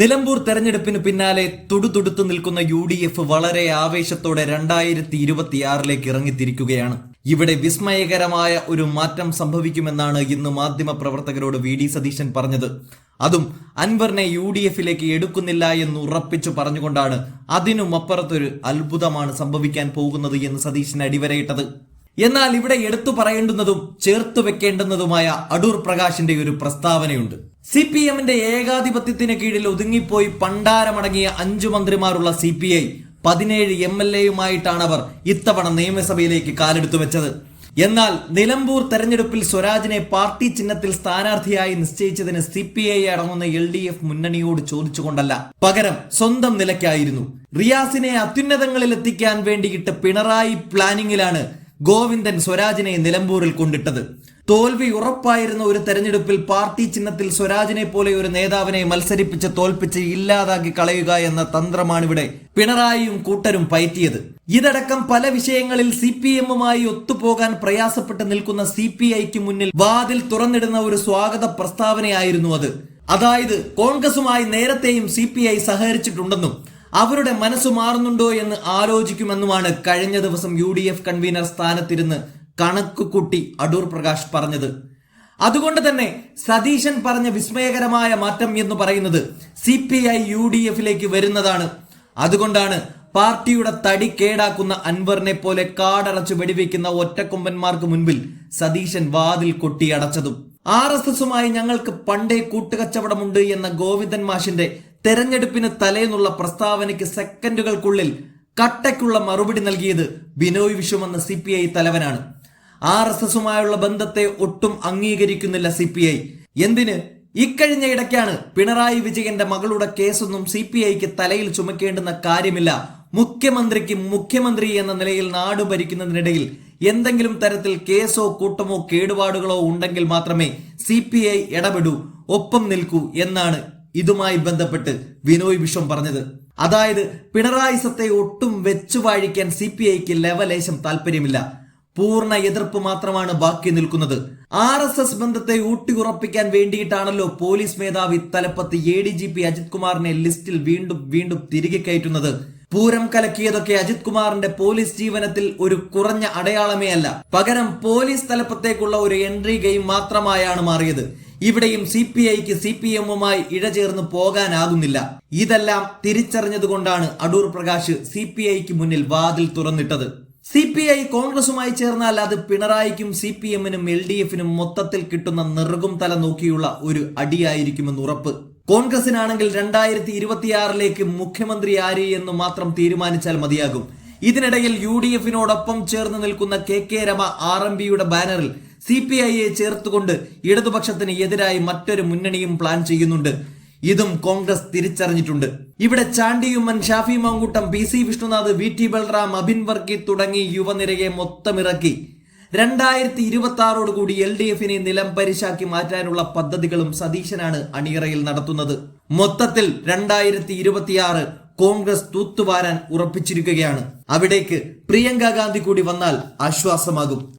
നിലമ്പൂർ തെരഞ്ഞെടുപ്പിന് പിന്നാലെ തുടുതുടുത്തു നിൽക്കുന്ന യു ഡി എഫ് വളരെ ആവേശത്തോടെ രണ്ടായിരത്തി ഇരുപത്തിയാറിലേക്ക് ഇറങ്ങിത്തിരിക്കുകയാണ്. ഇവിടെ വിസ്മയകരമായ ഒരു മാറ്റം സംഭവിക്കുമെന്നാണ് ഇന്ന് മാധ്യമ പ്രവർത്തകരോട് വി ഡി സതീശൻ പറഞ്ഞത്. അതും അൻവറിനെ യു ഡി എഫിലേക്ക് എടുക്കുന്നില്ല എന്ന് ഉറപ്പിച്ചു പറഞ്ഞുകൊണ്ടാണ് അതിനും അപ്പുറത്തൊരു അത്ഭുതമാണ് സംഭവിക്കാൻ പോകുന്നത് എന്ന് സതീശൻ അടിവരയിട്ടത്. എന്നാൽ ഇവിടെ എടുത്തു പറയേണ്ടുന്നതും ചേർത്തു വെക്കേണ്ടുന്നതുമായ അടൂർ പ്രകാശിന്റെ ഒരു പ്രസ്താവനയുണ്ട്. സി പി എമ്മിന്റെ ഏകാധിപത്യത്തിന് കീഴിൽ ഒതുങ്ങിപ്പോയി പണ്ടാരമടങ്ങിയ അഞ്ചു മന്ത്രിമാരുള്ള സി പി ഐ പതിനേഴ് എം എൽ എയുമായിട്ടാണ് അവർ ഇത്തവണ നിയമസഭയിലേക്ക് കാലെടുത്തു വെച്ചത്. എന്നാൽ നിലമ്പൂർ തെരഞ്ഞെടുപ്പിൽ സ്വരാജിനെ പാർട്ടി ചിഹ്നത്തിൽ സ്ഥാനാർത്ഥിയായി നിശ്ചയിച്ചതിന് സി പി ഐ അടങ്ങുന്ന എൽ ഡി എഫ് മുന്നണിയോട് ചോദിച്ചുകൊണ്ടല്ല. പകരം സ്വന്തം നിലയ്ക്കായിരുന്നു. റിയാസിനെ അത്യുന്നതങ്ങളിൽ എത്തിക്കാൻ വേണ്ടിയിട്ട് പിണറായി പ്ലാനിങ്ങിലാണ് ഗോവിന്ദൻ സ്വരാജിനെ നിലമ്പൂരിൽ കൊണ്ടിട്ടത്. തോൽവി ഉറപ്പായിരുന്ന ഒരു തെരഞ്ഞെടുപ്പിൽ പാർട്ടി ചിഹ്നത്തിൽ സ്വരാജിനെ പോലെ ഒരു നേതാവിനെ മത്സരിപ്പിച്ച് തോൽപ്പിച്ച് ഇല്ലാതാക്കി കളയുക എന്ന തന്ത്രമാണിവിടെ പിണറായിയും കൂട്ടരും പയറ്റിയത്. ഇതടക്കം പല വിഷയങ്ങളിൽ സി പി എമ്മുമായി ഒത്തുപോകാൻ പ്രയാസപ്പെട്ട് നിൽക്കുന്ന സി പി ഐക്ക് മുന്നിൽ വാതിൽ തുറന്നിടുന്ന ഒരു സ്വാഗത പ്രസ്താവനയായിരുന്നു അത്. അതായത് കോൺഗ്രസുമായി നേരത്തെയും സി പി ഐ സഹകരിച്ചിട്ടുണ്ടെന്നും അവരുടെ മനസ്സ് മാറുന്നുണ്ടോ എന്ന് ആലോചിക്കുമെന്നുമാണ് കഴിഞ്ഞ ദിവസം യു ഡി എഫ് കൺവീനർ സ്ഥാനത്തിരുന്ന് കണക്ക് കൂട്ടി അടൂർ പ്രകാശ് പറഞ്ഞത്. അതുകൊണ്ട് തന്നെ സതീശൻ പറഞ്ഞ വിസ്മയകരമായ മാറ്റം എന്ന് പറയുന്നത് C P I U D എഫിലേക്ക് വരുന്നതാണ്. അതുകൊണ്ടാണ് പാർട്ടിയുടെ തടി കേടാക്കുന്ന അൻവറിനെ പോലെ കാടടച്ച് വെടിവെക്കുന്ന ഒറ്റക്കൊമ്പന്മാർക്ക് മുൻപിൽ സതീശൻ വാതിൽ കൊട്ടി അടച്ചതും. ആർ എസ് എസുമായി ഞങ്ങൾക്ക് പണ്ടേ കൂട്ടുകച്ചവടമുണ്ട് എന്ന ഗോവിന്ദൻ മാഷിന്റെ തെരഞ്ഞെടുപ്പിന് തലേന്നുള്ള പ്രസ്താവനയ്ക്ക് സെക്കൻഡുകൾക്കുള്ളിൽ കട്ടയ്ക്കുള്ള മറുപടി നൽകിയത് ബിനോയ് വിശ്വം എന്ന സി തലവനാണ്. ആർ എസ് എസുമായുള്ള ബന്ധത്തെ ഒട്ടും അംഗീകരിക്കുന്നില്ല സി പി ഐ. എന്തിന്? ഇക്കഴിഞ്ഞ ഇടയ്ക്കാണ് പിണറായി വിജയന്റെ മകളുടെ കേസൊന്നും സി പി ഐക്ക് തലയിൽ ചുമക്കേണ്ടുന്ന കാര്യമില്ല. മുഖ്യമന്ത്രിക്ക് മുഖ്യമന്ത്രി എന്ന നിലയിൽ നാട് ഭരിക്കുന്നതിനിടയിൽ എന്തെങ്കിലും തരത്തിൽ കേസോ കൂട്ടമോ കേടുപാടുകളോ ഉണ്ടെങ്കിൽ മാത്രമേ സി പി ഐ ഇടപെടൂ ഒപ്പം നിൽക്കൂ എന്നാണ് ഇതുമായി ബന്ധപ്പെട്ട് വിനോയ് വിശ്വം പറഞ്ഞത്. അതായത് പിണറായി സത്തെ ഒട്ടും വെച്ചു വാഴിക്കാൻ സി പി ഐക്ക് ലവലേശം താല്പര്യമില്ല. പൂർണ എതിർപ്പ് മാത്രമാണ് ബാക്കി നിൽക്കുന്നത്. ആർ എസ് എസ് ബന്ധത്തെ ഊട്ടിയുറപ്പിക്കാൻ വേണ്ടിയിട്ടാണല്ലോ പോലീസ് മേധാവി തലപ്പത്ത് A D G P Ajith കുമാറിനെ ലിസ്റ്റിൽ വീണ്ടും വീണ്ടും തിരികെ കയറ്റുന്നത്. പൂരം കലക്കിയതൊക്കെ അജിത് കുമാറിന്റെ പോലീസ് ജീവനത്തിൽ ഒരു കുറഞ്ഞ അടയാളമേ അല്ല. പകരം പോലീസ് തലപ്പത്തേക്കുള്ള ഒരു എൻട്രി ഗെയിം മാത്രമായാണ് മാറിയത്. ഇവിടെയും സി പി ഐക്ക് സി പി എമ്മുമായി ഇഴചേർന്ന് പോകാനാകുന്നില്ല. ഇതെല്ലാം തിരിച്ചറിഞ്ഞതുകൊണ്ടാണ് അടൂർ പ്രകാശ് സി പി ഐക്ക് മുന്നിൽ വാതിൽ തുറന്നിട്ടത്. സി പി ഐ കോൺഗ്രസുമായി ചേർന്നാൽ അത് പിണറായിക്കും സി പി എമ്മിനും എൽ ഡി എഫിനും മൊത്തത്തിൽ കിട്ടുന്ന നിറകും തല നോക്കിയുള്ള ഒരു അടിയായിരിക്കുമെന്ന് ഉറപ്പ്. കോൺഗ്രസിനാണെങ്കിൽ രണ്ടായിരത്തി ഇരുപത്തിയാറിലേക്ക് മുഖ്യമന്ത്രി ആര് എന്ന് മാത്രം തീരുമാനിച്ചാൽ മതിയാകും. ഇതിനിടയിൽ യു ഡി എഫിനോടൊപ്പം ചേർന്ന് നിൽക്കുന്ന K K Rema R M പിയുടെ ബാനറിൽ സി പി ഐയെ ചേർത്തുകൊണ്ട് ഇടതുപക്ഷത്തിന് എതിരായി മറ്റൊരു മുന്നണിയും പ്ലാൻ ചെയ്യുന്നുണ്ട്. ഇതും കോൺഗ്രസ് തിരിച്ചറിഞ്ഞിട്ടുണ്ട്. ഇവിടെ Chandy Oommen Shafi Mankoottam P C Vishnunath V T Balram Abin Varkey തുടങ്ങി യുവനിരയെ മൊത്തമിറക്കി. രണ്ടായിരത്തി ഇരുപത്തി ആറോട് കൂടി എൽ ഡി എഫിനെ നിലം പരിശാക്കി മാറ്റാനുള്ള പദ്ധതികളും സതീശനാണ് അണിയറയിൽ നടത്തുന്നത്. മൊത്തത്തിൽ രണ്ടായിരത്തി ഇരുപത്തിയാറ് കോൺഗ്രസ് തൂത്തുവാരാൻ ഉറപ്പിച്ചിരിക്കുകയാണ്. അവിടേക്ക് പ്രിയങ്ക ഗാന്ധി കൂടി വന്നാൽ ആശ്വാസമാകും.